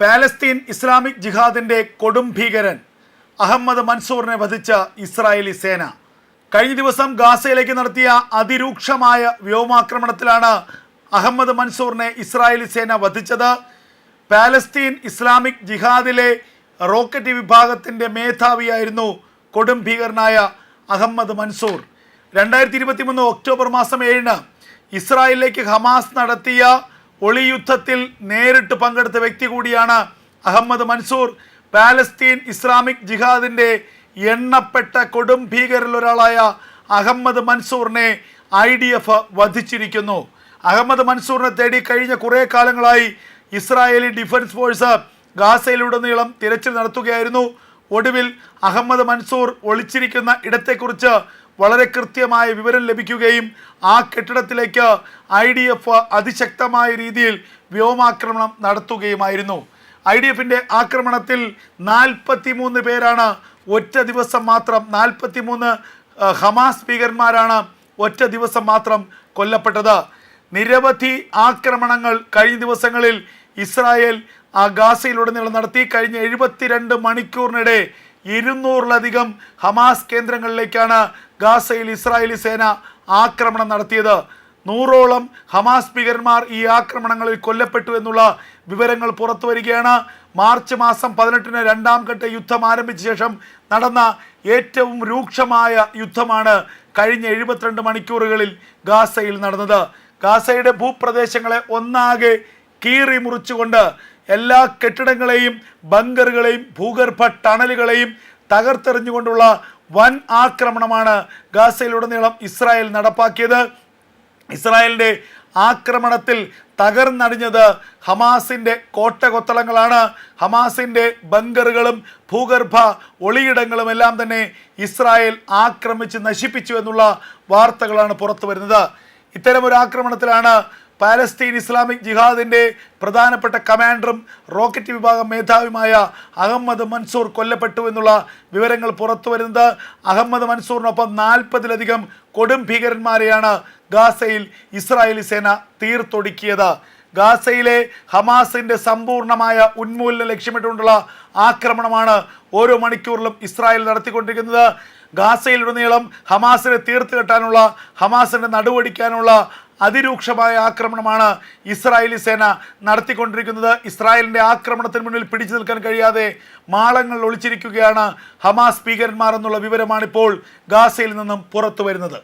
Palestine Islamic ജിഹാദിന്റെ കൊടും ഭീകരൻ അഹമ്മദ് മൻസൂറിനെ വധിച്ച ഇസ്രായേലി സേന. കഴിഞ്ഞ ദിവസം ഗാസയിലേക്ക് നടത്തിയ അതിരൂക്ഷമായ വ്യോമാക്രമണത്തിലാണ് അഹമ്മദ് മൻസൂറിനെ ഇസ്രായേലി സേന വധിച്ചത്. പാലസ്തീൻ ഇസ്ലാമിക് ജിഹാദിലെ റോക്കറ്റ് വിഭാഗത്തിന്റെ മേധാവിയായിരുന്നു കൊടും ഭീകരനായ അഹമ്മദ് മൻസൂർ. രണ്ടായിരത്തി ഇരുപത്തി മൂന്ന് ഒക്ടോബർ മാസം ഏഴിന് ഇസ്രായേലിലേക്ക് ഹമാസ് നടത്തിയ ഒളിയുദ്ധത്തിൽ നേരിട്ട് പങ്കെടുത്ത വ്യക്തി കൂടിയാണ് അഹമ്മദ് മൻസൂർ. പാലസ്തീൻ ഇസ്ലാമിക് ജിഹാദിന്റെ എണ്ണപ്പെട്ട കൊടും ഭീകരിൽ ഒരാളായ അഹമ്മദ് മൻസൂറിനെ ഐ ഡി എഫ് വധിച്ചിരിക്കുന്നു. അഹമ്മദ് മൻസൂറിനെ തേടി കഴിഞ്ഞ കുറേ കാലങ്ങളായി ഇസ്രായേലി ഡിഫൻസ് ഫോഴ്സ് ഗാസയിലുടനീളം തിരച്ചിൽ നടത്തുകയായിരുന്നു. ഒടുവിൽ അഹമ്മദ് മൻസൂർ ഒളിച്ചിരിക്കുന്ന ഇടത്തെക്കുറിച്ച് വളരെ കൃത്യമായ വിവരം ലഭിക്കുകയും ആ കെട്ടിടത്തിലേക്ക് ഐ ഡി എഫ് അതിശക്തമായ രീതിയിൽ വ്യോമാക്രമണം നടത്തുകയുമായിരുന്നു. ഐ ഡി എഫിന്റെ ആക്രമണത്തിൽ നാൽപ്പത്തി മൂന്ന് പേരാണ് ഒറ്റ ദിവസം മാത്രം നാൽപ്പത്തി മൂന്ന് ഹമാസ് ഭീകരന്മാരാണ് ഒറ്റ ദിവസം മാത്രം കൊല്ലപ്പെട്ടത്. നിരവധി ആക്രമണങ്ങൾ കഴിഞ്ഞ ദിവസങ്ങളിൽ ഇസ്രായേൽ ആ ഗാസയിലുടനീളം നടത്തി. കഴിഞ്ഞ എഴുപത്തിരണ്ട് മണിക്കൂറിനിടെ ഇരുന്നൂറിലധികം ഹമാസ് കേന്ദ്രങ്ങളിലേക്കാണ് ഗാസയിൽ ഇസ്രായേലി സേന ആക്രമണം നടത്തിയത്. നൂറോളം ഹമാസ് ഭീകരന്മാർ ഈ ആക്രമണങ്ങളിൽ കൊല്ലപ്പെട്ടു എന്നുള്ള വിവരങ്ങൾ പുറത്തു വരികയാണ് മാർച്ച് മാസം പതിനെട്ടിന് രണ്ടാം ഘട്ട യുദ്ധം ആരംഭിച്ച ശേഷം നടന്ന ഏറ്റവും രൂക്ഷമായ യുദ്ധമാണ് കഴിഞ്ഞ എഴുപത്തിരണ്ട് മണിക്കൂറുകളിൽ ഗാസയിൽ നടന്നത്. ഗാസയുടെ ഭൂപ്രദേശങ്ങളെ ഒന്നാകെ കീറി മുറിച്ചുകൊണ്ട് എല്ലാ കെട്ടിടങ്ങളെയും ബങ്കറുകളെയും ഭൂഗർഭ ടണലുകളെയും തകർത്തെറിഞ്ഞുകൊണ്ടുള്ള വൻ ആക്രമണമാണ് ഗാസയിലുടനീളം ഇസ്രായേൽ നടപ്പാക്കിയത്. ഇസ്രായേലിന്റെ ആക്രമണത്തിൽ തകർന്നടിഞ്ഞത് ഹമാസിന്റെ കോട്ടകൊത്തളങ്ങളാണ്. ഹമാസിന്റെ ബങ്കറുകളും ഭൂഗർഭ ഒളിയിടങ്ങളും എല്ലാം തന്നെ ഇസ്രായേൽ ആക്രമിച്ച് നശിപ്പിച്ചു എന്നുള്ള വാർത്തകളാണ് പുറത്തു വരുന്നത് ഇത്തരമൊരു ആക്രമണത്തിലാണ് പാലസ്തീൻ ഇസ്ലാമിക് ജിഹാദിന്റെ പ്രധാനപ്പെട്ട കമാൻഡറും റോക്കറ്റ് വിഭാഗം മേധാവിയുമായ അഹമ്മദ് മൻസൂർ കൊല്ലപ്പെട്ടു എന്നുള്ള വിവരങ്ങൾ പുറത്തു വരുന്നത്. അഹമ്മദ് മൻസൂറിനൊപ്പം നാൽപ്പതിലധികം കൊടും ഭീകരന്മാരെയാണ് ഗാസയിൽ ഇസ്രായേലി സേന തീർത്തൊടുക്കിയത്. ഗാസയിലെ ഹമാസിന്റെ സമ്പൂർണമായ ഉന്മൂലനം ലക്ഷ്യമിട്ടുകൊണ്ടുള്ള ആക്രമണമാണ് ഓരോ മണിക്കൂറിലും ഇസ്രായേൽ നടത്തിക്കൊണ്ടിരിക്കുന്നത്. ഗാസയിലുടനീളം ഹമാസിനെ തീർത്ത് കെട്ടാനുള്ള ഹമാസിനെ നടുവടിക്കാനുള്ള അതിരൂക്ഷമായ ആക്രമണമാണ് ഇസ്രായേലി സേന നടത്തിക്കൊണ്ടിരിക്കുന്നത്. ഇസ്രായേലിന്റെ ആക്രമണത്തിന് മുന്നിൽ പിടിച്ചു നിൽക്കാൻ കഴിയാതെ മാളങ്ങൾ ഒളിച്ചിരിക്കുകയാണ് ഹമാസ് ഭീകരന്മാർ എന്നുള്ള വിവരമാണിപ്പോൾ ഗാസയിൽ നിന്നും പുറത്തു വരുന്നത്.